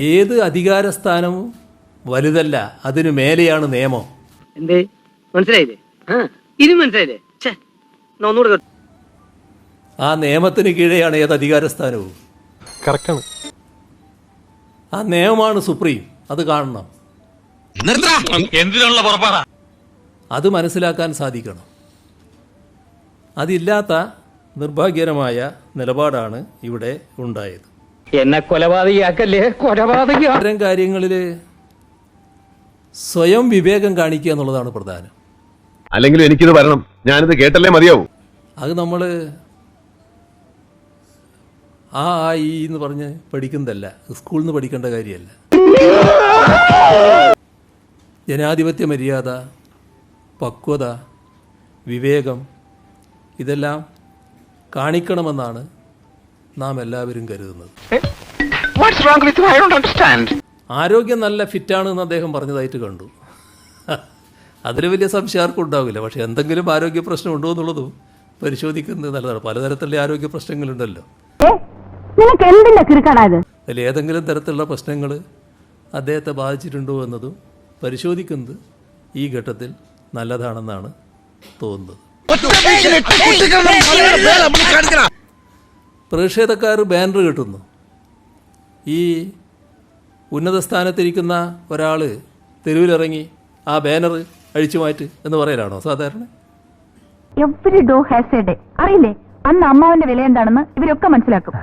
ഏത് അധികാരസ്ഥാനവും വലുതല്ല അതിനു മേലെയാണ് നിയമം. എന്തേ? മനസ്സിലായില്ലേ? ആ ഇനി മനസ്സിലായില്ലേ? ആ നിയമത്തിന് കീഴെയാണ് ഏത് അധികാരസ്ഥാനവും. കറക്റ്റാണ്. ആ നിയമമാണ് സുപ്രീം അത് കാണണം. എന്തിനുള്ള പുറപ്പാടാ? അത് മനസ്സിലാക്കാൻ സാധിക്കണം. അതില്ലാത്ത നിർഭാഗ്യകരമായ നിലപാടാണ് ഇവിടെ ഉണ്ടായത്. എന്നെ കൊലപാതകയാക്കല്ലേ? കൊലപാതക ഇത്തരം കാര്യങ്ങളിൽ സ്വയം വിവേകം കാണിക്കുക എന്നുള്ളതാണ് പ്രധാനം. അല്ലെങ്കിലും എനിക്കിത് വരണം. ഞാനിത് കേട്ടല്ലേ മതിയാവും. അത് നമ്മൾ ആ ആ ഈ എന്ന് പറഞ്ഞ് പഠിക്കുന്നതല്ല. സ്കൂളിൽ നിന്ന് പഠിക്കേണ്ട കാര്യമല്ല. ജനാധിപത്യ മര്യാദ പക്വത വിവേകം ഇതെല്ലാം കാണിക്കണമെന്നാണ് നാം എല്ലാവരും കരുതുന്നത് ആരോഗ്യം നല്ല ഫിറ്റാണ് എന്ന് അദ്ദേഹം പറഞ്ഞതായിട്ട് കണ്ടു അതിൽ വലിയ സംശയം ആർക്കും ഉണ്ടാവില്ല പക്ഷെ എന്തെങ്കിലും ആരോഗ്യ പ്രശ്നം ഉണ്ടോ എന്നുള്ളതും പരിശോധിക്കുന്നത് നല്ലതാണ് പലതരത്തിലുള്ള ആരോഗ്യ പ്രശ്നങ്ങളുണ്ടല്ലോ അതിൽ ഏതെങ്കിലും തരത്തിലുള്ള പ്രശ്നങ്ങൾ അദ്ദേഹത്തെ ബാധിച്ചിട്ടുണ്ടോ എന്നതും പരിശോധിക്കുന്നത് ഈ ഘട്ടത്തിൽ നല്ലതാണെന്നാണ് തോന്നുന്നത് പ്രതിഷേധക്കാർ ബാനർ കെട്ടുന്നു. ഈ ഉന്നത സ്ഥാനത്തിരിക്കുന്ന ഒരാൾ തെരുവിലിറങ്ങി ആ ബാനർ അഴിച്ചു മാറ്റ് എന്ന് പറയലാണോ? സാധാരണ. Every dog has a day അറിയില്ലേ? അന്ന് അമ്മാവന്റെ വില എന്താണെന്ന് ഇവരൊക്കെ മനസ്സിലാക്കും.